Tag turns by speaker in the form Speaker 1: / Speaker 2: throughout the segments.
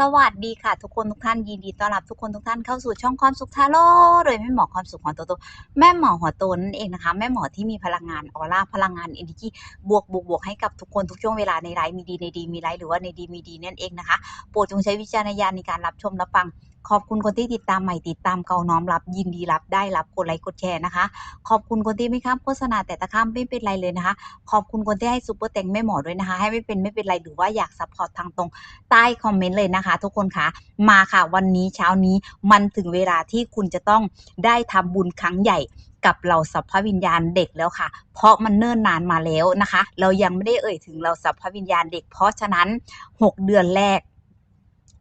Speaker 1: สวัสดีค่ะ ทุกคนทุกท่านยินดีต้อนรับทุกคนทุกท่านเข้าสู่ช่องความสุขทาโร่โดยแม่หมอความสุขหัวโตโตแม่หมอหัวโตนั่นเองนะคะ แม่หมอที่มีพลังงานออร่าพลังงานเอเนจีบวกบวกบวกให้กับทุกคนทุกช่วงเวลาในไลฟ์มีดีในดีมีไลฟ์หรือว่าในดีมีดีนั่นเองนะคะโปรดจงใช้วิจารณญาณในการรับชมรับฟัง ขอบคุณคนที่ติดตามใหม่ติดตามเก่าน้อมรับ ยินดีรับได้รับกดไลค์กดแชร์นะคะ ขอบคุณคนที่ไม่ข้ามโฆษณาแต่ตะข้ามไม่เป็นไรเลยนะคะ ขอบคุณคนที่ให้ซูเปอร์แตงแม่หมอด้วยนะคะ ให้ไม่เป็นไม่เป็นไรหรือว่าอยากซัพพอร์ตทางตรงใต้คอมเมนต์เลยนะคะ ทุกคนคะมาค่ะวันนี้เช้านี้มันถึงเวลาที่คุณจะต้องได้ทำบุญครั้งใหญ่กับเราสัพพวิญญาณเด็กแล้วค่ะ เพราะมันเนิ่นนานมาแล้วนะคะ เรายังไม่ได้เอ่ยถึงเราสัพพวิญญาณเด็ก เพราะฉะนั้น 6 เดือนแรก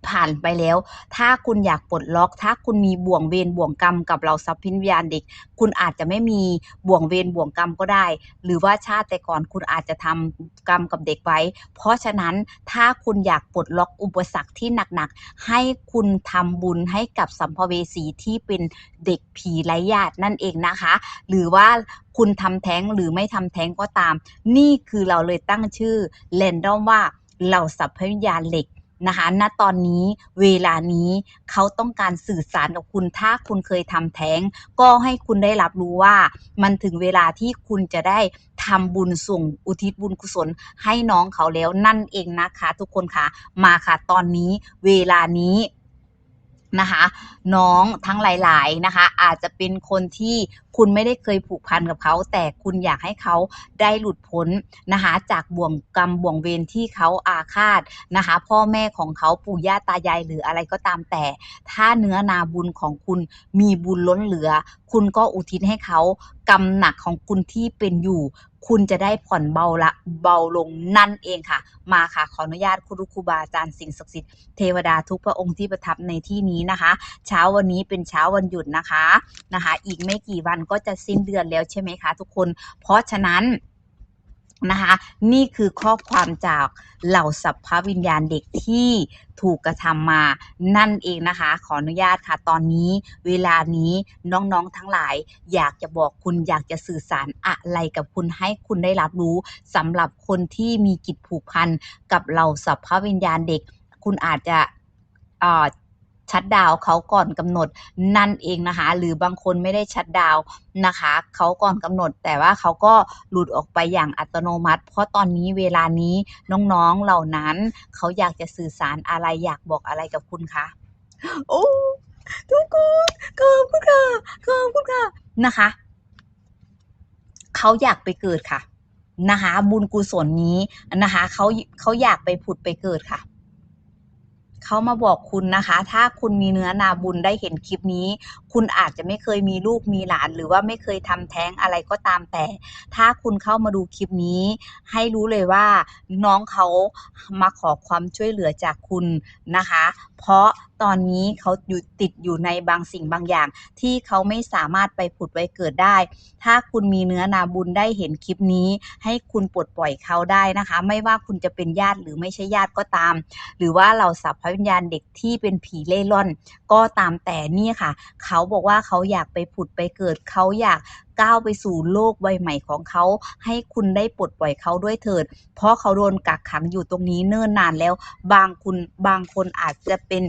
Speaker 1: ผ่านไปแล้ว ถ้าคุณอยากปลดล็อก ถ้าคุณมีบ่วงเวรบ่วงกรรมกับเราสัพพิญญาณเด็ก คุณอาจจะไม่มีบ่วงเวรบ่วงกรรมก็ได้ หรือว่าชาติแต่ก่อนคุณอาจจะทำกรรมกับเด็กไว้ เพราะฉะนั้นถ้าคุณอยากปลดล็อกอุปสรรคที่หนักๆ ให้คุณทำบุญให้กับสัมภเวสีที่เป็นเด็กผีไร้ญาตินั่นเองนะคะ หรือว่าคุณทำแท้งหรือไม่ทำแท้งก็ตาม นี่คือเราเลยตั้งชื่อเรนดอมว่าเราสัพพวิญญาณเหล็ก นะคะ ณ ตอนนี้เวลานี้เขาต้องการสื่อสารกับคุณ ถ้าคุณเคยทำแท้ง ก็ให้คุณได้รับรู้ว่า มันถึงเวลาที่คุณจะได้ทำบุญส่งอุทิศบุญกุศลให้น้องเขาแล้วนั่นเองนะคะ ทุกคนค่ะ มาค่ะ ตอนนี้เวลานี้ นะคะน้องทั้งหลายๆนะคะอาจจะเป็นคนที่คุณไม่ได้เคยผูกพันกับเขา แต่คุณอยากให้เขาได้หลุดพ้นนะคะจากบ่วงกรรมบ่วงเวรที่เขาอาฆาตนะคะพ่อแม่ของเขาปู่ย่าตายายหรืออะไรก็ตามแต่ ถ้าเนื้อนาบุญของคุณมีบุญล้นเหลือ คุณก็อุทิศให้เขากำหนักของคุณที่เป็นอยู่ คุณจะได้ผ่อนเบาละเบาลงนั่นเองค่ะ มาค่ะขออนุญาตคุณครูบาอาจารย์สิ่งศักดิ์สิทธิ์เทวดาทุกพระองค์ที่ประทับในที่นี้นะคะ เช้าวันนี้เป็นเช้าวันหยุดนะคะนะคะ อีกไม่กี่วันก็จะสิ้นเดือนแล้วใช่ไหมคะ ทุกคน เพราะฉะนั้น นะคะ นี่คือข้อความจากเหล่าสัพพวิญญาณเด็กที่ถูกกระทำมานั่นเองนะคะ ขออนุญาตค่ะ ตอนนี้เวลานี้น้องๆทั้งหลาย อยากจะบอกคุณอยากจะสื่อสารอะไรกับคุณให้คุณได้รับรู้สำหรับคนที่มีกิจผูกพันกับเหล่าสัพพวิญญาณเด็ก คุณอาจจะ ชัดดาวเขาก่อนกำหนดนั่นเองนะคะ หรือบางคนไม่ได้ชัดดาวนะคะเขาก่อนกำหนด แต่ว่าเขาก็หลุดออกไปอย่างอัตโนมัติ เพราะตอนนี้เวลานี้น้องๆเหล่านั้น เขาอยากจะสื่อสารอะไรอยากบอกอะไรกับคุณคะโอ้ทุกคนขอบคุณค่ะขอบคุณค่ะนะคะเขาอยากไปเกิดค่ะนะคะบุญกุศลนี้นะคะเขาเขาอยากไปผุดไปเกิดค่ะ เขามาบอกคุณนะคะ ถ้าคุณมีเนื้อนาบุญได้เห็นคลิปนี้คุณอาจจะไม่เคยมีลูกมีหลาน หรือว่าไม่เคยทำแท้งอะไรก็ตามแต่ ถ้าคุณเข้ามาดูคลิปนี้ ให้รู้เลยว่าน้องเขามาขอความช่วยเหลือจากคุณนะคะ เพราะตอนนี้เขาอยู่ติดอยู่ในบางสิ่งบางอย่าง ที่เขาไม่สามารถไปผุดไปเกิดได้ ถ้าคุณมีเนื้อนาบุญได้เห็นคลิปนี้ ให้คุณปลดปล่อยเขาได้นะคะ ไม่ว่าคุณจะเป็นญาติหรือไม่ใช่ญาติก็ตาม หรือว่าเราสัพพวิญญาณเด็กที่เป็นผีเล่ร่อน ก็ตามแต่นี่ค่ะ เขาาบอกว่าเขาอยากไปผุดไปเกิดเขาอยากก้าวไปสู่โลกใบใหม่ของเขา ให้คุณได้ปลดปล่อยเขาด้วยเถิด เพราะเขาโดนกักขังอยู่ตรงนี้เนิ่นนานแล้ว บางคุณบางคนอาจจะเป็น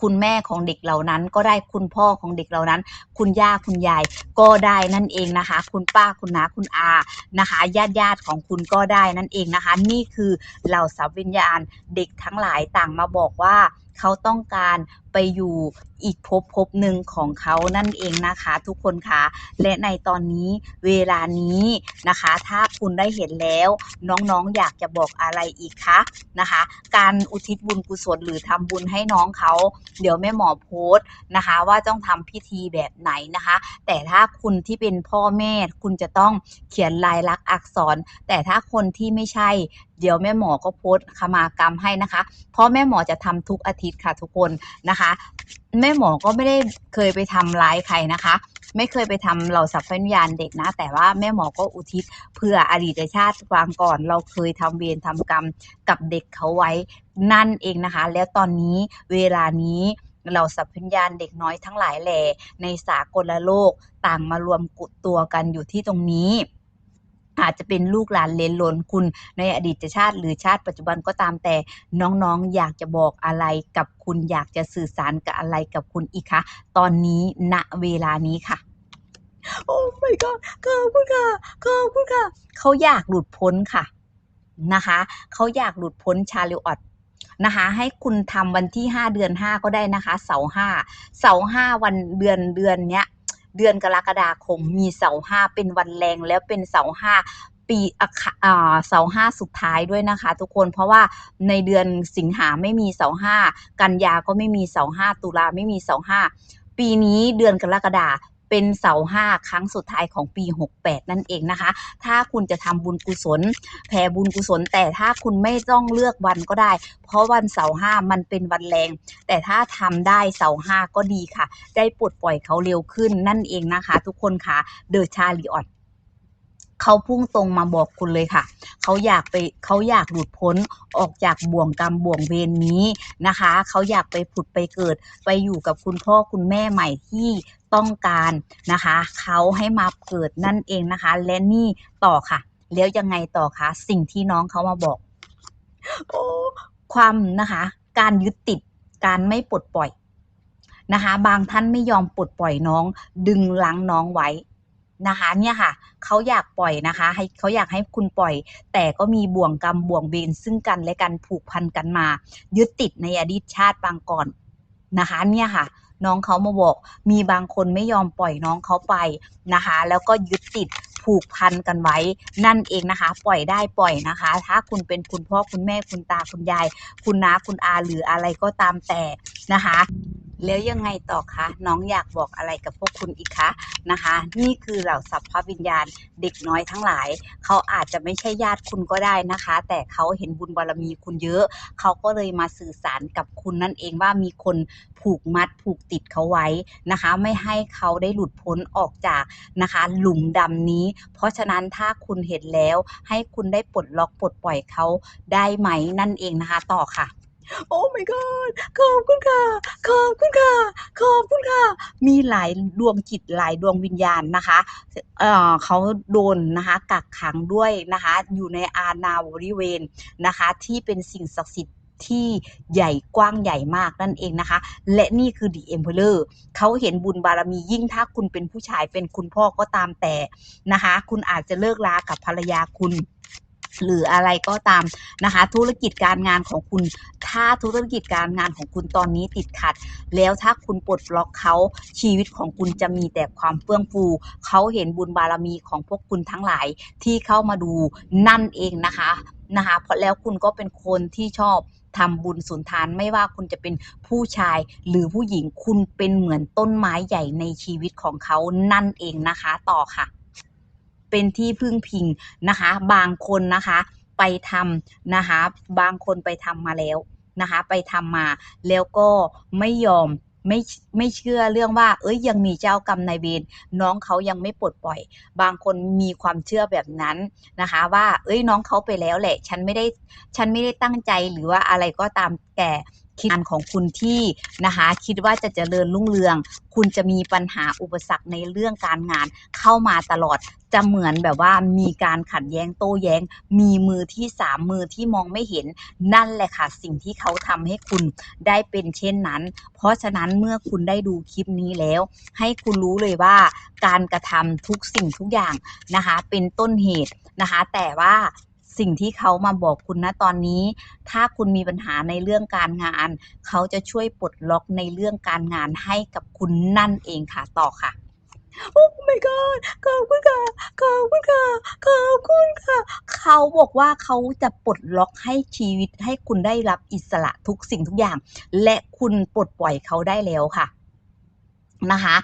Speaker 1: คุณแม่ของเด็กเหล่านั้นก็ได้คุณพ่อของเด็กเหล่านั้น คุณย่าคุณยายก็ได้นั่นเองนะคะ คุณป้าคุณน้าคุณอานะคะญาติญาติของคุณก็ได้นั่นเองนะคะ นี่คือเหล่าสัพวิญญาณเด็กทั้งหลายต่างมาบอกว่าเขาต้องการ ไปอยู่อีกภพภพหนึ่งของเขานั่นเองนะคะ ทุกคนคะและในตอนนี้เวลานี้นะคะ ถ้าคุณได้เห็นแล้วน้องๆอยากจะบอกอะไรอีกคะนะคะ การอุทิศบุญกุศลหรือทำบุญให้น้องเขา เดี๋ยวแม่หมอโพสต์นะคะ ว่าต้องทำพิธีแบบไหนนะคะ แต่ถ้าคุณที่เป็นพ่อแม่คุณจะต้องเขียนลายลักษณ์อักษร แต่ถ้าคนที่ไม่ใช่เดี๋ยวแม่หมอก็โพสต์ขมากรรมให้นะคะ เพราะแม่หมอจะทำทุกอาทิตย์ค่ะทุกคนนะคะแม่หมอก็ไม่ได้เคยไปทำร้ายใครนะคะ ไม่เคยไปทำเหล่าสัพพวิญญาณเด็กนะ แต่ว่าแม่หมอก็อุทิศเพื่ออดีตชาติวางก่อน เราเคยทำเวรทำกรรมกับเด็กเขาไว้นั่นเองนะคะ แล้วตอนนี้เวลานี้เราสัพพวิญญาณเด็กน้อยทั้งหลายแหล่ในสากลโลกต่างมารวมกุตัวกันอยู่ที่ตรงนี้ อาจจะเป็นลูกหลานเลนหลนคุณในอดีตชาติ หรือชาติปัจจุบันก็ตามแต่น้องๆ อยากจะบอกอะไรกับคุณอยากจะสื่อสารกับอะไรกับคุณอีกคะตอนนี้ณเวลานี้ค่ะโอ้ my god ขอบคุณค่ะขอบคุณค่ะ เขาอยากหลุดพ้นค่ะนะคะ เขาอยากหลุดพ้นชาลิออตนะคะ ให้คุณทำวันที่ 5 เดือน 5 ก็ได้นะคะ เสาห้า เสาห้าวันเดือนเดือนเนี้ย เดือนกรกฎาคมมีเสาห้าเป็นวันแรงแล้วเป็นเสาห้าปีอ่าเสาห้าสุดท้ายด้วยนะคะ ทุกคนเพราะว่าในเดือนสิงหาไม่มีเสาห้ากันยาก็ไม่มีเสาห้าตุลาไม่มีเสาห้าปีนี้เดือนกรกฎา เป็นเสาร์ห้าครั้งสุดท้ายของปี 68 นั่นเองนะคะ ถ้าคุณจะทำบุญกุศล แผ่บุญกุศล แต่ถ้าคุณไม่ต้องเลือกวันก็ได้ เพราะวันเสาร์ห้ามันเป็นวันแรง แต่ถ้าทำได้เสาร์ห้าก็ดีค่ะ ได้ปลดปล่อยเขาเร็วขึ้นนั่นเองนะคะ ทุกคนค่ะเดอะชาลีออด เขาพุ่งตรงมาบอกคุณเลยค่ะ เขาอยากไปเขาอยากหลุดพ้นออกจากบ่วงกรรมบ่วงเวรนี้นะคะ เขาอยากไปผุดไปเกิด ไปอยู่กับคุณพ่อคุณแม่ใหม่ที่ต้องการนะคะ เขาให้มาเกิดนั่นเองนะคะ และนี่ต่อค่ะ แล้วยังไงต่อคะสิ่งที่น้องเขามาบอกโอ้ความนะคะ การยึดติดการไม่ปลดปล่อยนะคะ บางท่านไม่ยอมปลดปล่อยน้อง ดึงลังน้องไว้ นะคะเนี่ยค่ะเขาอยากปล่อยนะคะ ให้เขาอยากให้คุณปล่อย แต่ก็มีบ่วงกรรมบ่วงเวรซึ่งกันและกันผูกพันกันมา ยึดติดในอดีตชาติบางก่อนนะคะเนี่ยค่ะ น้องเขามาบอกมีบางคนไม่ยอมปล่อยน้องเขาไปนะคะ แล้วก็ยึดติดผูกพันกันไว้นั่นเองนะคะ ปล่อยได้ปล่อยนะคะ ถ้าคุณเป็นคุณพ่อคุณแม่คุณตาคุณยาย คุณน้าคุณอาหรืออะไรก็ตามแต่นะคะ แล้วยังไงต่อคะ น้องอยากบอกอะไรกับพวกคุณอีกคะนะคะ นี่คือเหล่าสัพพวิญญาณเด็กน้อยทั้งหลาย เขาอาจจะไม่ใช่ญาติคุณก็ได้นะคะ แต่เขาเห็นบุญบารมีคุณเยอะ เขาก็เลยมาสื่อสารกับคุณนั่นเองว่ามีคนผูกมัดผูกติดเขาไว้นะคะ ไม่ให้เขาได้หลุดพ้นออกจากนะคะ หลุมดำนี้ เพราะฉะนั้นถ้าคุณเห็นแล้วให้คุณได้ปลดล็อกปลดปล่อยเขาได้ไหมนั่นเองนะคะ ต่อค่ะ โอ้ my god ขอบคุณค่ะ ขอบคุณค่ะ ขอบคุณค่ะ มีหลายดวงจิตหลายดวงวิญญาณนะคะเออเขาโดนนะคะ กักขังด้วยนะคะ อยู่ในอาณาบริเวณนะคะ ที่เป็นสิ่งศักดิ์สิทธิ์ที่ใหญ่กว้างใหญ่มากนั่นเองนะคะ และนี่คือ The Emperor เขาเห็นบุญบารมียิ่งถ้าคุณเป็นผู้ชายเป็นคุณพ่อก็ตามแต่นะคะ คุณอาจจะเลิกลากับภรรยาคุณ หรืออะไรก็ตามนะคะ ธุรกิจการงานของคุณ ถ้าธุรกิจการงานของคุณตอนนี้ติดขัด แล้วถ้าคุณปลดล็อกเขาชีวิตของคุณจะมีแต่ความเฟื่องฟูเขาเห็นบุญบารมีของพวกคุณทั้งหลายที่เข้ามาดูนั่นเองนะคะนะคะเพราะแล้วคุณก็เป็นคนที่ชอบทำบุญสุนทานไม่ว่าคุณจะเป็นผู้ชายหรือผู้หญิงคุณเป็นเหมือนต้นไม้ใหญ่ในชีวิตของเขานั่นเองนะคะ ต่อค่ะ เป็นที่พึ่งพิงนะคะ บางคนนะคะไปทำนะคะ บางคนไปทำมาแล้วนะคะ ไปทำมาแล้วก็ไม่ยอมไม่ไม่เชื่อเรื่องว่า เอ้ยยังมีเจ้ากรรมนายเวรน้องเขายังไม่ปลดปล่อย บางคนมีความเชื่อแบบนั้นนะคะ ว่า เอ้ยน้องเขาไปแล้วแหละ ฉันไม่ได้ฉันไม่ได้ตั้งใจหรือว่าอะไรก็ตามแต่ คิดของคุณที่นะคะคิดว่าจะเจริญรุ่งเรือง คุณจะมีปัญหาอุปสรรคในเรื่องการงานเข้ามาตลอดจะเหมือนแบบว่ามีการขัดแย้งโต้แย้ง มีมือที่สามมือที่มองไม่เห็น นั่นแหละค่ะ สิ่งที่เขาทำให้คุณได้เป็นเช่นนั้น เพราะฉะนั้นเมื่อคุณได้ดูคลิปนี้แล้ว ให้คุณรู้เลยว่าการกระทำทุกสิ่งทุกอย่างนะคะ เป็นต้นเหตุนะคะ แต่ว่า สิ่งที่เขามาบอกคุณนะตอนนี้ ถ้าคุณมีปัญหาในเรื่องการงาน เขาจะช่วยปลดล็อกในเรื่องการงานให้กับคุณนั่นเองค่ะต่อค่ะโอ้ my god ขอบคุณค่ะ ขอบคุณค่ะ ขอบคุณค่ะ เขาบอกว่าเขาจะปลดล็อกให้ชีวิตให้คุณได้รับอิสระทุกสิ่งทุกอย่าง และคุณปลดปล่อยเขาได้แล้วค่ะ นะคะ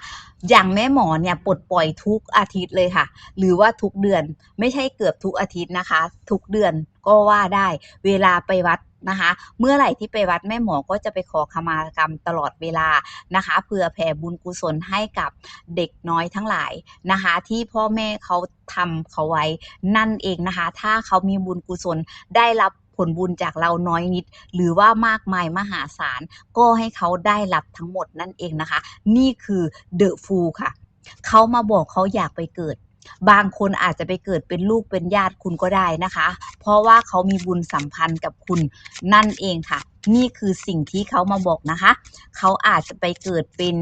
Speaker 1: อย่างแม่หมอเนี่ยปลดปล่อยทุกอาทิตย์เลยค่ะ หรือว่าทุกเดือนไม่ใช่เกือบทุกอาทิตย์นะคะ ทุกเดือนก็ว่าได้เวลาไปวัดนะคะ เมื่อไหร่ที่ไปวัดแม่หมอก็จะไปขอขมากรรมตลอดเวลานะคะเพื่อแผ่บุญกุศลให้กับเด็กน้อยทั้งหลายนะคะ ที่พ่อแม่เขาทำเขาไว้นั่นเองนะคะ ถ้าเขามีบุญกุศลได้รับ ผลบุญจากเราน้อยนิด หรือว่ามากมายมหาศาล ก็ให้เขาได้รับทั้งหมดนั่นเองนะคะ นี่คือเดอะฟูค่ะ เขามาบอกเขาอยากไปเกิดบางคนอาจจะไปเกิดเป็นลูกเป็นญาติคุณก็ได้นะคะ เพราะว่าเขามีบุญสัมพันธ์กับคุณนั่นเองค่ะ นี่คือสิ่งที่เขามาบอกนะคะ เขาอาจจะไปเกิดเป็น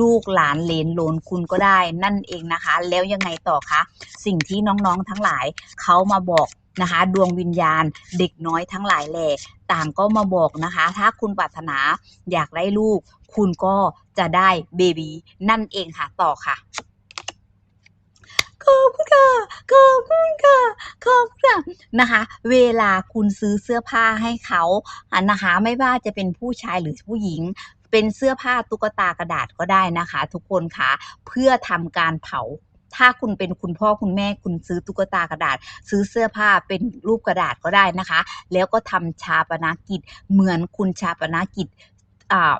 Speaker 1: ลูกหลานเลนโหลนคุณก็ได้นั่นเองนะคะ แล้วยังไงต่อคะ สิ่งที่น้องๆทั้งหลายเขามาบอก นะคะ ดวงวิญญาณเด็กน้อยทั้งหลายแหล่ต่างก็มาบอกนะคะ ถ้าคุณปรารถนาอยากได้ลูก คุณก็จะได้เบบีนั่นเองค่ะ ต่อค่ะขอบคุณค่ะขอบคุณค่ะขอบคุณค่ะนะคะ เวลาคุณซื้อเสื้อผ้าให้เขาอะนะคะ ไม่ว่าจะเป็นผู้ชายหรือผู้หญิงเป็นเสื้อผ้าตุ๊กตากระดาษก็ได้นะคะ ทุกคนค่ะเพื่อทำการเผา ถ้าคุณเป็นคุณพ่อคุณแม่คุณซื้อตุ๊กตากระดาษ ซื้อเสื้อผ้าเป็นรูปกระดาษก็ได้นะคะ แล้วก็ทำชาปนกิจเหมือนคุณชาปนกิจอ่า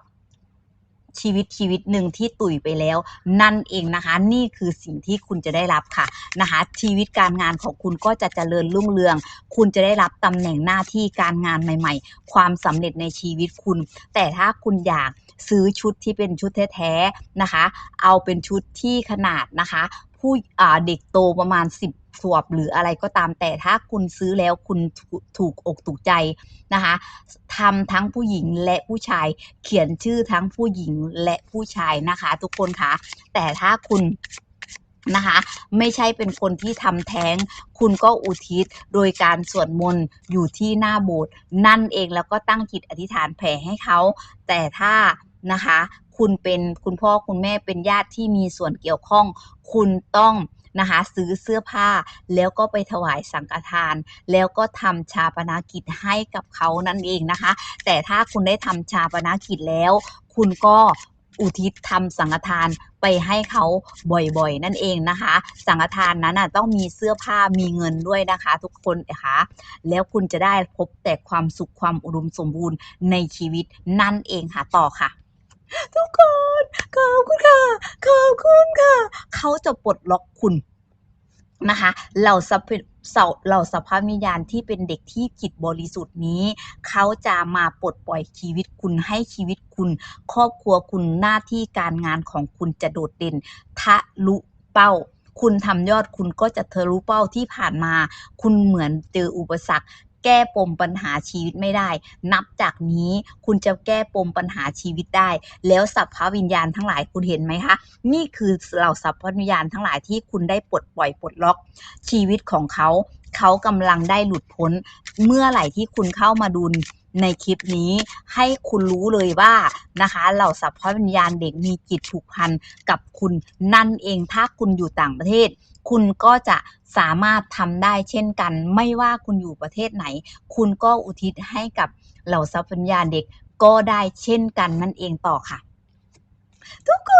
Speaker 1: ชีวิตชีวิตหนึ่งที่ตุ๋ยไปแล้ว นั่นเองนะคะ นี่คือสิ่งที่คุณจะได้รับค่ะนะคะ ชีวิตการงานของคุณก็จะเจริญรุ่งเรือง คุณจะได้รับตำแหน่งหน้าที่การงานใหม่ ๆ ความสำเร็จในชีวิตคุณ แต่ถ้าคุณอยากซื้อชุดที่เป็นชุดแท้ๆนะคะ เอาเป็นชุดที่ขนาดนะคะ ผู้อ่าเด็กโตประมาณ 10ขวบหรืออะไรก็ตามแต่ถ้าคุณซื้อแล้วคุณถูกถูกอกถูกใจนะคะทำทั้งผู้หญิงและผู้ชายเขียนชื่อทั้งผู้หญิงและผู้ชายนะคะ ทุกคนคะแต่ถ้าคุณนะคะ ไม่ใช่เป็นคนที่ทำแท้ง คุณก็อุทิศโดยการสวดมนต์อยู่ที่หน้าโบสถ์นั่นเองแล้วก็ตั้งจิตอธิษฐานแผ่ให้เขา แต่ถ้านะคะ คุณเป็นคุณพ่อคุณแม่เป็นญาติที่มีส่วนเกี่ยวข้อง คุณต้องนะคะซื้อเสื้อผ้าแล้วก็ไปถวายสังฆทาน แล้วก็ทำชาปนากิจให้กับเขานั่นเองนะคะ แต่ถ้าคุณได้ทำชาปนากิจแล้ว คุณก็อุทิศทำสังฆทานไปให้เขาบ่อยๆ นั่นเองนะคะ สังฆทานนั้นน่ะต้องมีเสื้อผ้ามีเงินด้วยนะคะ ทุกคนนะคะแล้วคุณจะได้พบแต่ความสุขความอุดมสมบูรณ์ในชีวิตนั่นเองค่ะต่อค่ะ ทุกคนขอบคุณค่ะขอบคุณค่ะ เขาจะปลดล็อกคุณนะคะเหล่าสัพเพเสาเหล่าสภาพวิญญาณที่เป็นเด็กที่จิตบริสุทธิ์นี้ เขาจะมาปลดปล่อยชีวิตคุณให้ชีวิตคุณ ครอบครัวคุณหน้าที่การงานของคุณจะโดดเด่น ทะลุเป้า คุณทำยอดคุณก็จะทะลุเป้าที่ผ่านมา คุณเหมือนเจออุปสรรค แก้ปมปัญหาชีวิตไม่ได้ นับจากนี้คุณจะแก้ปมปัญหาชีวิตได้ แล้วสัพพวิญญาณทั้งหลายคุณเห็นไหมคะ นี่คือเหล่าสัพพวิญญาณทั้งหลายที่คุณได้ปลดปล่อยปลดล็อกชีวิตของเขา เขากำลังได้หลุดพ้น เมื่อไหร่ที่คุณเข้ามาดูในคลิปนี้ให้คุณรู้เลยว่านะคะเหล่าสัพพวิญญาณเด็กมีจิตผูกพันกับคุณนั่นเองถ้าคุณอยู่ต่างประเทศ คุณก็จะสามารถทำได้เช่นกัน ไม่ว่าคุณอยู่ประเทศไหน คุณก็อุทิศให้กับเหล่าสัพพวิญญาเด็กก็ได้เช่นกันนั่นเองต่อค่ะ ทุกค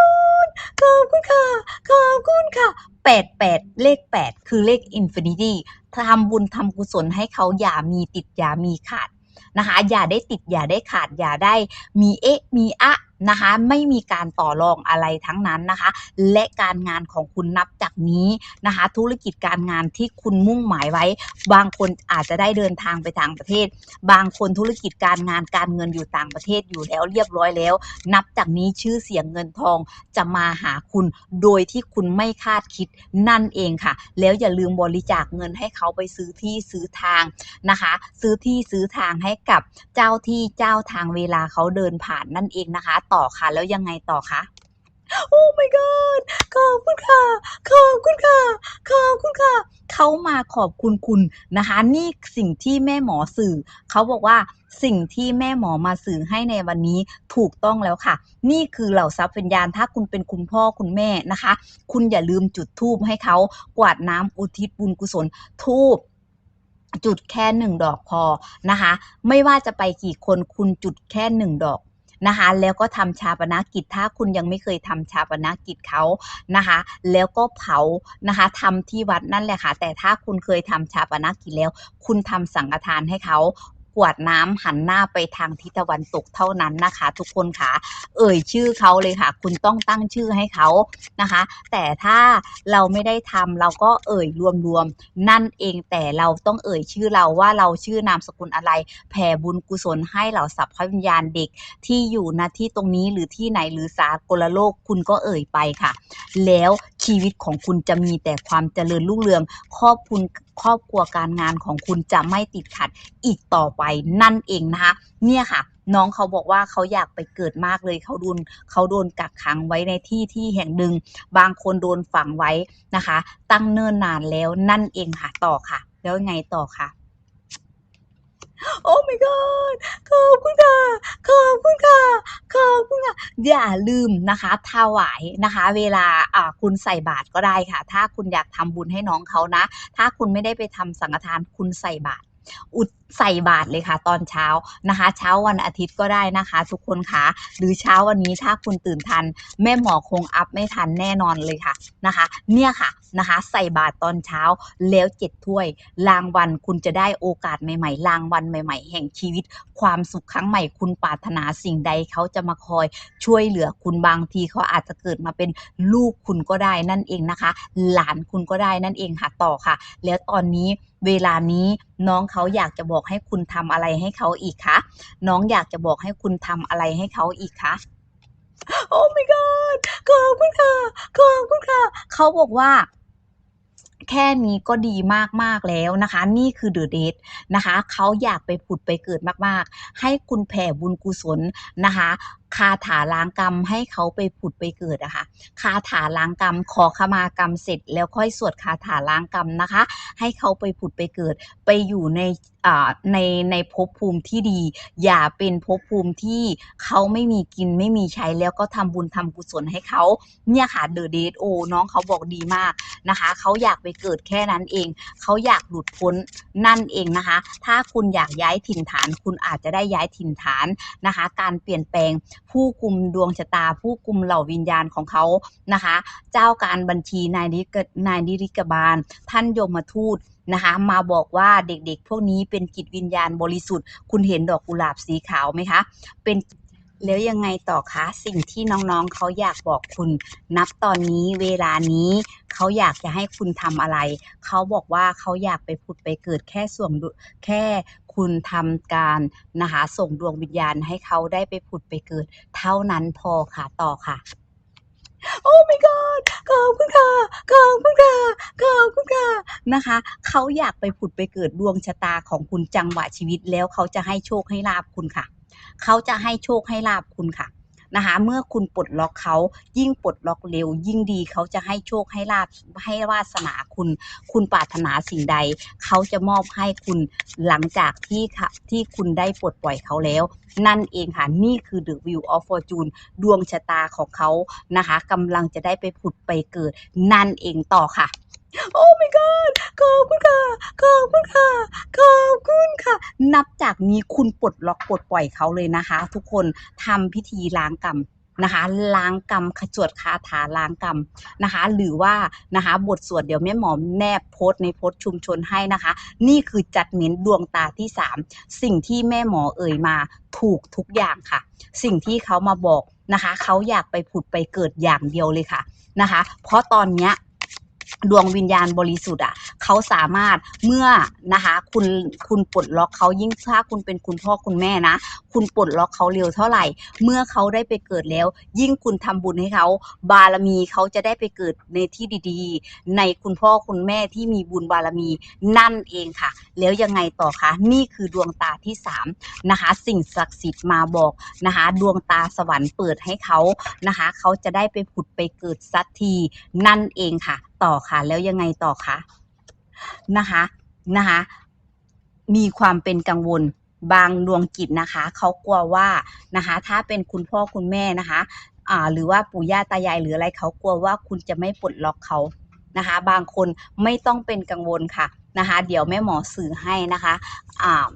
Speaker 1: นขอบคุณค่ะขอบคุณค่ะแปดแปดเลขแปดคือเลขอินฟินิตี้ทำบุญทำกุศลให้เขาอย่ามีติดอย่ามีขาดนะคะอย่าได้ติดอย่าได้ขาดอย่าได้มีเอ๊ะมีอะ นะคะไม่มีการต่อรองอะไรทั้งนั้นนะคะ และการงานของคุณนับจากนี้นะคะ ธุรกิจการงานที่คุณมุ่งหมายไว้ บางคนอาจจะได้เดินทางไปต่างประเทศ บางคนธุรกิจการงานการเงินอยู่ต่างประเทศอยู่แล้วเรียบร้อยแล้ว นับจากนี้ชื่อเสียงเงินทองจะมาหาคุณโดยที่คุณไม่คาดคิดนั่นเองค่ะ แล้วอย่าลืมบริจาคเงินให้เขาไปซื้อที่ซื้อทางนะคะ ซื้อที่ซื้อทางให้กับเจ้าที่เจ้าทางเวลาเขาเดินผ่านนั่นเองนะคะต่อค่ะแล้วยังไงต่อคะโอ้ my god ขอบคุณค่ะ ขอบคุณค่ะ ขอบคุณค่ะ เขามาขอบคุณคุณนะคะ นี่สิ่งที่แม่หมอสื่อ เขาบอกว่าสิ่งที่แม่หมอมาสื่อให้ในวันนี้ถูกต้องแล้วค่ะ นี่คือเหล่าทรัพย์วิญญาณถ้าคุณเป็นคุณพ่อคุณแม่นะคะ คุณอย่าลืมจุดธูปให้เขากวาดน้ำอุทิศบุญกุศลทูบจุดแค่หนึ่งดอกพอนะคะ ไม่ว่าจะไปกี่คนคุณจุดแค่หนึ่งดอก นะคะ แล้วก็ทำชาปนกิจถ้าคุณยังไม่เคยทำชาปนกิจเขานะคะ แล้วก็เผานะคะทำที่วัดนั่นแหละค่ะ แต่ถ้าคุณเคยทำชาปนกิจแล้ว คุณทำสังฆทานให้เขา วดน้ำหันหน้าไปทางทิศตะวันตกเท่านั้นนะคะ ทุกคนค่ะ เอ่ยชื่อเขาเลยค่ะ คุณต้องตั้งชื่อให้เขานะคะ แต่ถ้าเราไม่ได้ทำเราก็เอ่ยรวมๆนั่นเองแต่เราต้องเอ่ยชื่อเราว่าเราชื่อนามสกุลอะไร แผ่บุญกุศลให้เหล่าสัพพวิญญาณเด็กที่อยู่ณที่ตรงนี้หรือที่ไหนหรือสากลโลกคุณก็เอ่ยไปค่ะ แล้วชีวิตของคุณจะมีแต่ความเจริญรุ่งเรืองครอบคุณ ครอบครัวการงานของคุณจะไม่ติดขัดอีกต่อไปนั่นเองนะคะ เนี่ยค่ะ น้องเขาบอกว่าเขาอยากไปเกิดมากเลยเขาโดนเขาโดนกักขังไว้ในที่ที่แห่งหนึ่ง บางคนโดนฝังไว้นะคะ ตั้งเนิ่นนานแล้วนั่นเองค่ะต่อค่ะ แล้วไงต่อค่ะ โอ้ my god ขอบคุณค่ะ ขอบคุณค่ะ ขอบคุณค่ะ อย่าลืมนะคะถวายนะคะ เวลาอ่าคุณใส่บาตรก็ได้ค่ะ ถ้าคุณอยากทำบุญให้น้องเขานะ ถ้าคุณไม่ได้ไปทำสังฆทานคุณใส่บาตรอุดใส่บาตรเลยค่ะ ตอนเช้านะคะ เช้าวันอาทิตย์ก็ได้นะคะ ทุกคนคะหรือเช้าวันนี้ถ้าคุณตื่นทัน แม่หมอคงอัพไม่ทันแน่นอนเลยค่ะนะคะ เนี่ยค่ะ นะคะ ใส่บาตรตอนเช้าแล้วเจ็ดถ้วย รางวัลคุณจะได้โอกาสใหม่ๆ รางวัลใหม่ ๆ แห่งชีวิต ความสุขครั้งใหม่คุณปรารถนาสิ่งใดเขาจะมาคอยช่วยเหลือคุณบางทีเขาอาจจะเกิดมาเป็นลูกคุณก็ได้นั่นเองนะคะ หลานคุณก็ได้นั่นเองค่ะต่อค่ะ แล้วตอนนี้เวลานี้น้องเขาอยากจะบอกให้คุณทำอะไรให้เขาอีกคะน้องอยากจะบอกให้คุณทำอะไรให้เขาอีกคะโอ้ my god ขอบคุณค่ะ ขอบคุณค่ะ เขาบอกว่า แค่นี้ก็ดีมากๆแล้วนะคะ นี่คือเดอะเดทนะคะเขาอยากไปผุดไปเกิดมากๆ ให้คุณแผ่บุญกุศลนะคะ คาถาล้างกรรมให้เขาไปผุดไปเกิดอะค่ะคาถาล้างกรรม ขอขมากรรมเสร็จ แล้วค่อยสวดคาถาล้างกรรมนะคะ ให้เขาไปผุดไปเกิด ไปอยู่ในในในภพภูมิที่ดี อย่าเป็นภพภูมิที่เขาไม่มีกินไม่มีใช้แล้วก็ทำบุญทำกุศลให้เขาเนี่ยค่ะ The Date โอน้องเขาบอกดีมากนะคะเขาอยากไปเกิดแค่นั้นเองเขาอยากหลุดพ้นนั่นเองนะคะ ถ้าคุณอยากย้ายถิ่นฐาน คุณอาจจะได้ย้ายถิ่นฐานนะคะ การเปลี่ยนแปลงผู้กุมดวงชะตา ผู้กุมเหล่าวิญญาณของเขานะคะ เจ้าการบัญชีนายนิกนายนิริกบาล ท่านยมทูตนะคะมาบอกว่าเด็กๆ พวกนี้เป็นจิตวิญญาณบริสุทธิ์ คุณเห็นดอกกุหลาบสีขาวไหมคะ เป็น แล้วยังไงต่อคะ สิ่งที่น้องๆเขาอยากบอกคุณ นับตอนนี้เวลานี้เขาอยากจะให้คุณทำอะไร เขาบอกว่าเขาอยากไปผุดไปเกิดแค่ส่วนแค่คุณทำการนะคะส่งดวงวิญญาณให้เขาได้ไปผุดไปเกิด เท่านั้นพอค่ะต่อค่ะ โอ้ my god ขอบคุณค่ะขอบคุณค่ะขอบคุณค่ะนะคะ เขาอยากไปผุดไปเกิดดวงชะตาของคุณจังหวะชีวิตแล้วเขาจะให้โชคให้ลาบคุณค่ะ เขาจะให้โชคให้ลาบคุณค่ะนะคะเมื่อคุณปลดล็อกเขายิ่งปลดล็อกเร็ว ยิ่งดีเขาจะให้โชคให้ลาบให้วาสนาคุณ คุณปรารถนาสิ่งใด เขาจะมอบให้คุณหลังจากที่ค่ะที่คุณได้ปลดปล่อยเขาแล้ว นั่นเองค่ะ นี่คือ The Wheel of Fortune ดวงชะตาของเขานะคะกำลังจะได้ไปผุดไปเกิด นั่นเองต่อค่ะ โอ้ my god ขอบคุณค่ะ ขอบคุณค่ะ ขอบคุณค่ะ นับจากนี้คุณปลดล็อกปลดปล่อยเขาเลยนะคะ ทุกคนทำพิธีล้างกรรมนะคะ ล้างกรรมขจวดคาถาล้างกรรมนะคะ หรือว่านะคะบทสวดเดี๋ยวแม่หมอแนบโพสต์ในโพสต์ชุมชนให้นะคะ นี่คือจัดเม้นดวงตาที่สามสิ่งที่แม่หมอเอ่ยมาถูกทุกอย่างค่ะ สิ่งที่เขามาบอกนะคะ เขาอยากไปผุดไปเกิดอย่างเดียวเลยค่ะนะคะ เพราะตอนเนี้ย ดวงวิญญาณบริสุทธิ์อะเขาสามารถเมื่อนะคะคุณคุณปลดล็อกเขายิ่งถ้าคุณเป็นคุณพ่อคุณแม่นะ คุณปลดล็อกเขาเร็วเท่าไหร่ เมื่อเขาได้ไปเกิดแล้ว ยิ่งคุณทำบุญให้เขา บารมีเขาจะได้ไปเกิดในที่ดีๆ ในคุณพ่อคุณแม่ที่มีบุญบารมีนั่นเองค่ะ แล้วยังไงต่อคะนี่คือดวงตาที่สามนะคะสิ่งศักดิ์สิทธิ์มาบอกนะคะดวงตาสวรรค์เปิดให้เขานะคะเขาจะได้ไปผุดไปเกิดสักทีนั่นเองค่ะ ต่อค่ะแล้วยังไงต่อคะนะคะนะคะมีความเป็นกังวลบางดวงจิตนะคะเขากลัวว่านะคะถ้าเป็นคุณพ่อคุณแม่นะคะอ่าหรือว่าปู่ย่าตายายหรืออะไรเขากลัวว่าคุณจะไม่ปลดล็อกเขานะคะ บางคนไม่ต้องเป็นกังวลค่ะนะคะ เดี๋ยวแม่หมอสื่อให้นะคะอ่า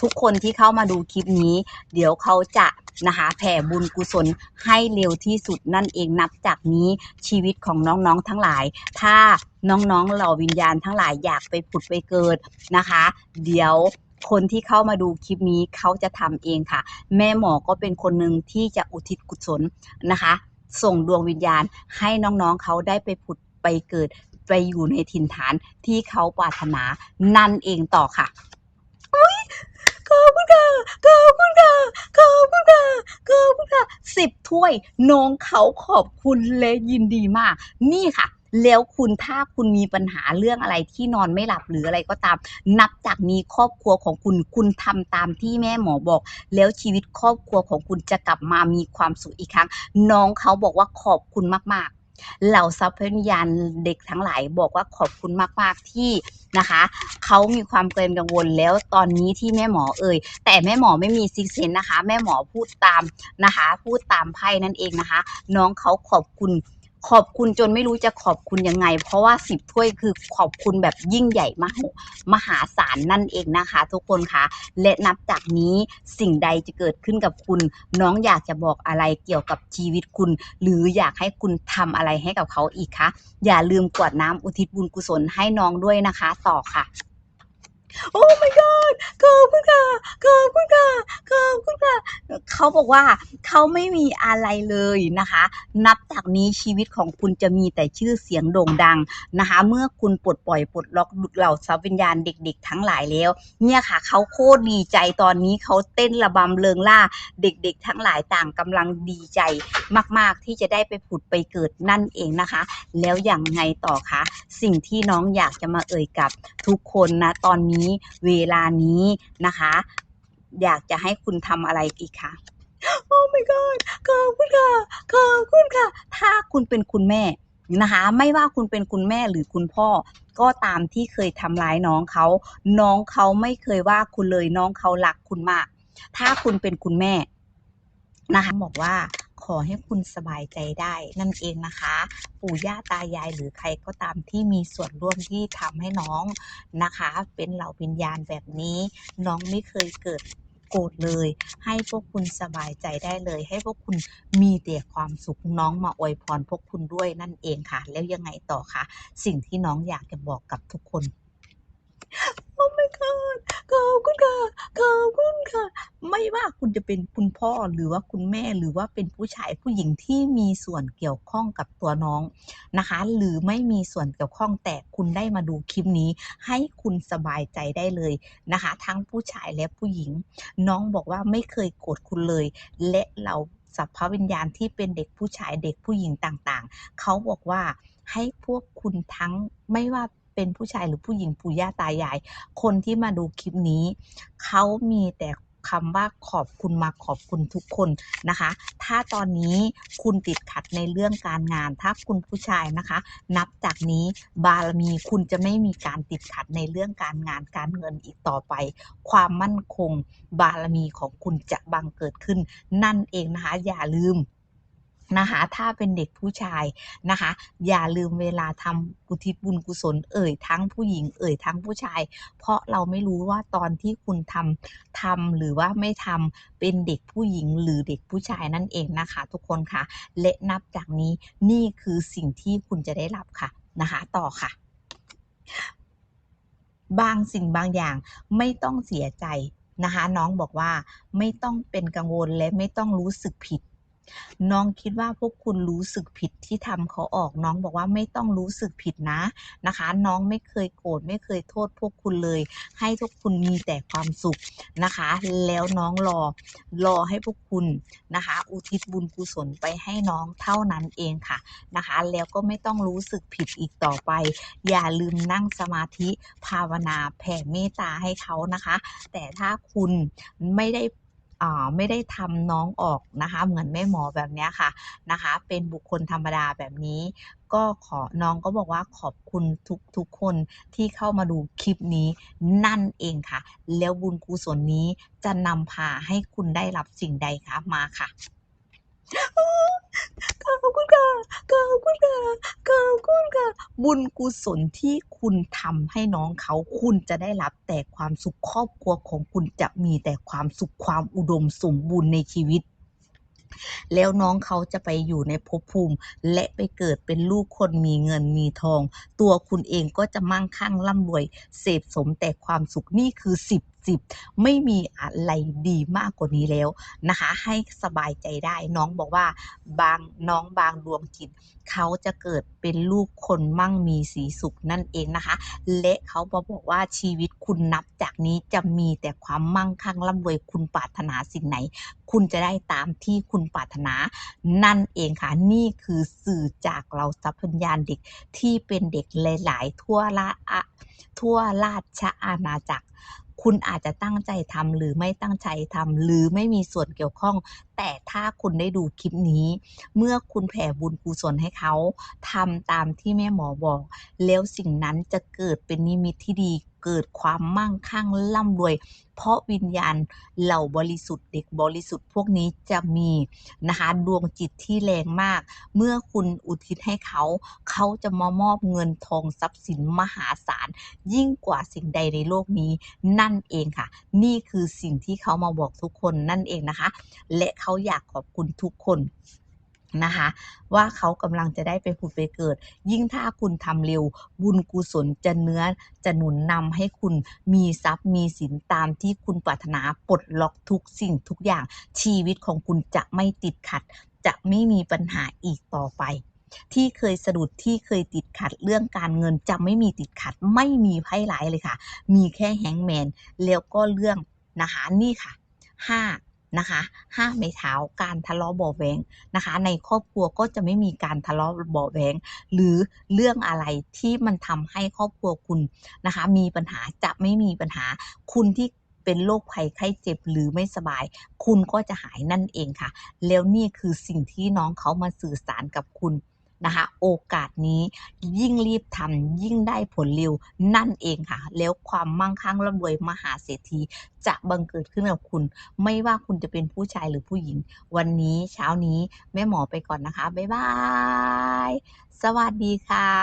Speaker 1: ทุกคนที่เข้ามาดูคลิปนี้ เดี๋ยวเขาจะนะคะแผ่บุญกุศลให้เร็วที่สุดนั่นเองนับจากนี้ชีวิตของน้องๆทั้งหลาย ถ้าน้องๆเหล่าวิญญาณทั้งหลายอยากไปผุดไปเกิดนะคะ เดี๋ยวคนที่เข้ามาดูคลิปนี้เขาจะทำเองค่ะ แม่หมอก็เป็นคนหนึ่งที่จะอุทิศกุศลนะคะ ส่งดวงวิญญาณให้น้องๆเขาได้ไปผุดไปเกิดไปอยู่ในถิ่นฐานที่เขาปรารถนานั่นเองต่อค่ะ ขอบคุณค่ะ ขอบคุณค่ะ ขอบคุณค่ะ ขอบคุณค่ะสิบถ้วยน้องเขาขอบคุณและยินดีมาก นี่ค่ะแล้วคุณถ้าคุณมีปัญหาเรื่องอะไรที่นอนไม่หลับหรืออะไรก็ตาม นับจากนี้ครอบครัวของคุณคุณทำตามที่แม่หมอบอก แล้วชีวิตครอบครัวของคุณจะกลับมามีความสุขอีกครั้ง น้องเขาบอกว่าขอบคุณมากๆ เหล่าซัพยญาณเด็กทั้งหลายบอกว่าขอบคุณมาก ๆ ที่นะคะเขามีความเกรงกังวลแล้วตอนนี้ที่แม่หมอเอ่ยแต่แม่หมอไม่มีซิกเซนนะคะ แม่หมอพูดตามนะคะ พูดตามไพ่นั่นเองนะคะ น้องเขาขอบคุณ ขอบคุณจนไม่รู้จะขอบคุณยังไง เพราะว่าสิบถ้วยคือขอบคุณแบบยิ่งใหญ่มากมหาศาลนั่นเองนะคะ ทุกคนคะและนับจากนี้สิ่งใดจะเกิดขึ้นกับคุณ น้องอยากจะบอกอะไรเกี่ยวกับชีวิตคุณ หรืออยากให้คุณทำอะไรให้กับเขาอีกคะอย่าลืมกวดน้ำอุทิศบุญกุศลให้น้องด้วยนะคะ ต่อค่ะ โอ้ my god ขอบคุณค่ะขอบคุณค่ะขอบคุณค่ะเขาบอกว่าเขาไม่มีอะไรเลยนะคะ นับจากนี้ชีวิตของคุณจะมีแต่ชื่อเสียงโด่งดังนะคะ เมื่อคุณปลดปล่อยปลดล็อกเหล่าทรัพวิญญาณเด็ก ๆ ทั้งหลายแล้ว เนี่ยค่ะเขาโคตรดีใจตอนนี้เขาเต้นระบำเริงล่าเด็ก ๆ ทั้งหลายต่างกำลังดีใจมาก ๆ ที่จะได้ไปผุดไปเกิดนั่นเองนะคะ แล้วอย่างไงต่อคะสิ่งที่น้องอยากจะมาเอ่ยกับทุกคนนะตอนนี้เวลานี้นะคะ อยากจะให้คุณทำอะไรอีกคะโอ้ my god ขอบคุณค่ะขอบคุณค่ะ ถ้าคุณเป็นคุณแม่นะคะ ไม่ว่าคุณเป็นคุณแม่หรือคุณพ่อ ก็ตามที่เคยทำร้ายน้องเขา น้องเขาไม่เคยว่าคุณเลยน้องเขารักคุณมาก ถ้าคุณเป็นคุณแม่นะคะบอกว่า อให้คุณสบายใจได้นั่นเองนะคะ ปู่ย่าตายายหรือใครก็ตามที่มีส่วนร่วมที่ทำให้น้องนะคะ เป็นเหล่าวิญญาณแบบนี้ น้องไม่เคยเกิดโกรธเลย ให้พวกคุณสบายใจได้เลย ให้พวกคุณมีแต่ความสุขน้องมาอวยพรพวกคุณด้วยนั่นเองค่ะ แล้วยังไงต่อคะสิ่งที่น้องอยากจะบอกกับทุกคน โอ้ my god ขอบคุณค่ะขอบคุณค่ะ ไม่ว่าคุณจะเป็นคุณพ่อหรือว่าคุณแม่หรือว่าเป็นผู้ชายผู้หญิงที่มีส่วนเกี่ยวข้องกับตัวน้องนะคะ หรือไม่มีส่วนเกี่ยวข้องแต่คุณได้มาดูคลิปนี้ ให้คุณสบายใจได้เลยนะคะ ทั้งผู้ชายและผู้หญิง น้องบอกว่าไม่เคยโกรธคุณเลย และเราสัพพวิญญาณที่เป็นเด็กผู้ชายเด็กผู้หญิงต่างๆ เขาบอกว่าให้พวกคุณทั้งไม่ว่า เป็นผู้ชายหรือผู้หญิงปู่ย่าตายาย คนที่มาดูคลิปนี้ เขามีแต่คำว่าขอบคุณมาขอบคุณทุกคนนะคะ ถ้าตอนนี้คุณติดขัดในเรื่องการงาน ถ้าคุณผู้ชายนะคะ นับจากนี้บารมีคุณจะไม่มีการติดขัดในเรื่องการงานการเงินอีกต่อไป ความมั่นคง บารมีของคุณจะบังเกิดขึ้น นั่นเองนะคะ อย่าลืม นะคะ ถ้าเป็นเด็กผู้ชายนะคะ อย่าลืมเวลาทำอุทิศบุญกุศลเอ่ยทั้งผู้หญิงเอ่ยทั้งผู้ชาย เพราะเราไม่รู้ว่าตอนที่คุณทำทำหรือว่าไม่ทำเป็นเด็กผู้หญิงหรือเด็กผู้ชายนั่นเองนะคะ ทุกคนค่ะและนับจากนี้นี่คือสิ่งที่คุณจะได้รับค่ะนะคะต่อค่ะ บางสิ่งบางอย่างไม่ต้องเสียใจนะคะ น้องบอกว่าไม่ต้องเป็นกังวลและไม่ต้องรู้สึกผิด น้องคิดว่าพวกคุณรู้สึกผิดที่ทำเขาออก น้องบอกว่าไม่ต้องรู้สึกผิดนะนะคะ น้องไม่เคยโกรธไม่เคยโทษพวกคุณเลย ให้ทุกคุณมีแต่ความสุขนะคะ แล้วน้องรอรอให้พวกคุณนะคะ อุทิศบุญกุศลไปให้น้องเท่านั้นเองค่ะนะคะ แล้วก็ไม่ต้องรู้สึกผิดอีกต่อไป อย่าลืมนั่งสมาธิภาวนาแผ่เมตตาให้เขานะคะ แต่ถ้าคุณไม่ได้ ไม่ได้ทำน้องออกนะคะเหมือนแม่หมอแบบนี้ค่ะนะคะ เป็นบุคคลธรรมดาแบบนี้ ก็ขอน้องก็บอกว่าขอบคุณทุกทุกคนที่เข้ามาดูคลิปนี้นั่นเองค่ะ แล้วบุญกุศลนี้จะนำพาให้คุณได้รับสิ่งใดคะมาค่ะ ขอบคุณค่ะขอบคุณค่ะขอบคุณค่ะ บุญกุศลที่คุณทำให้น้องเขาคุณจะได้รับแต่ความสุขครอบครัวของคุณจะมีแต่ความสุขความอุดมสมบูรณ์ในชีวิตแล้วน้องเขาจะไปอยู่ในภพภูมิ และไปเกิดเป็นลูกคนมีเงินมีทอง ตัวคุณเองก็จะมั่งคั่งร่ำรวย เสพสมแต่ความสุขนี่คือสิบ 10ไม่มีอะไรดีมากกว่านี้แล้วนะคะ ให้สบายใจได้น้องบอกว่าบางน้องบางดวงจิต เขาจะเกิดเป็นลูกคนมั่งมีสีสุขนั่นเองนะคะ และเขาบอกบอกว่าชีวิตคุณนับจากนี้จะมีแต่ความมั่งคั่งร่ำรวยคุณปรารถนาสิ่งไหน คุณจะได้ตามที่คุณปรารถนา นั่นเองค่ะนี่คือสื่อจากเราสัพพัญญาเด็กที่เป็นเด็กหลาย ๆ ทั่วละอะทั่วราชอาณาจักร คุณอาจจะตั้งใจทำหรือไม่ตั้งใจทำหรือไม่มีส่วนเกี่ยวข้อง แต่ถ้าคุณได้ดูคลิปนี้ เมื่อคุณแผ่บุญกุศลให้เขาทำตามที่แม่หมอบอก แล้วสิ่งนั้นจะเกิดเป็นนิมิตที่ดีเกิดความมั่งคั่งร่ำรวย เพราะวิญญาณเหล่าบริสุทธิ์เด็กบริสุทธิ์พวกนี้จะมีนะคะดวงจิตที่แรงมาก เมื่อคุณอุทิศให้เขา เขาจะมามอบเงินทองทรัพย์สินมหาศาล ยิ่งกว่าสิ่งใดในโลกนี้ นั่นเองค่ะ นี่คือสิ่งที่เขามาบอกทุกคนนั่นเองนะคะ และเขาอยากขอบคุณทุกคน นะคะ ว่าเขากำลังจะได้ไปผุดไปเกิด ยิ่งถ้าคุณทำเร็ว บุญกุศลจะเนื้อจะหนุนนำให้คุณมีทรัพย์มีสินตามที่คุณปรารถนาปลดล็อกทุกสิ่งทุกอย่าง ชีวิตของคุณจะไม่ติดขัด จะไม่มีปัญหาอีกต่อไปที่เคยสะดุดที่เคยติดขัดเรื่องการเงินจะไม่มีติดขัด ไม่มีไพ่ร้ายเลยค่ะ มีแค่แฮงแมน แล้วก็เรื่องนะคะนี่ค่ะห้า นะคะห้าไม่เท้าการทะเลาะเบาะแวงนะคะ ในครอบครัวก็จะไม่มีการทะเลาะเบาะแวงหรือเรื่องอะไรที่มันทำให้ครอบครัวคุณนะคะ มีปัญหาจะไม่มีปัญหาคุณที่เป็นโรคภัยไข้เจ็บหรือไม่สบาย คุณก็จะหายนั่นเองค่ะ แล้วนี่คือสิ่งที่น้องเขามาสื่อสารกับคุณ นะคะโอกาสนี้ยิ่งรีบทำยิ่งได้ผลเร็วนั่นเองค่ะ แล้วความมั่งคั่งร่ำรวยมหาเศรษฐีจะบังเกิดขึ้นกับคุณ ไม่ว่าคุณจะเป็นผู้ชายหรือผู้หญิง วันนี้เช้านี้แม่หมอไปก่อนนะคะ บ๊ายบาย สวัสดีค่ะ